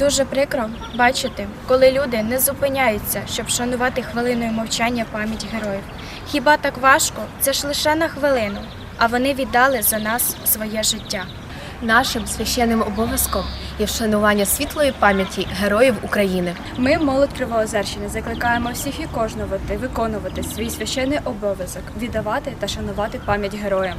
Дуже прикро бачити, коли люди не зупиняються, щоб шанувати хвилиною мовчання пам'ять героїв. Хіба так важко? Це ж лише на хвилину, а вони віддали за нас своє життя. Нашим священним обов'язком є вшанування світлої пам'яті героїв України. Ми, молодь Кривоозерщини, закликаємо всіх і кожного виконувати свій священний обов'язок, віддавати та шанувати пам'ять героям.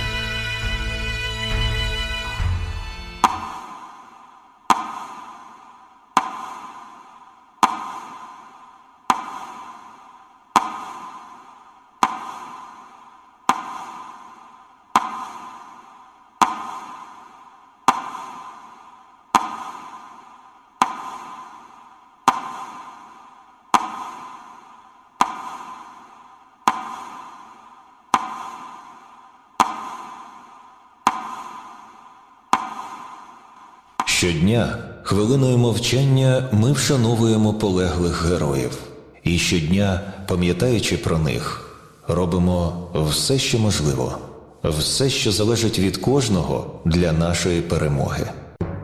Щодня хвилиною мовчання ми вшановуємо полеглих героїв, і щодня, пам'ятаючи про них, робимо все, що можливо, все, що залежить від кожного для нашої перемоги.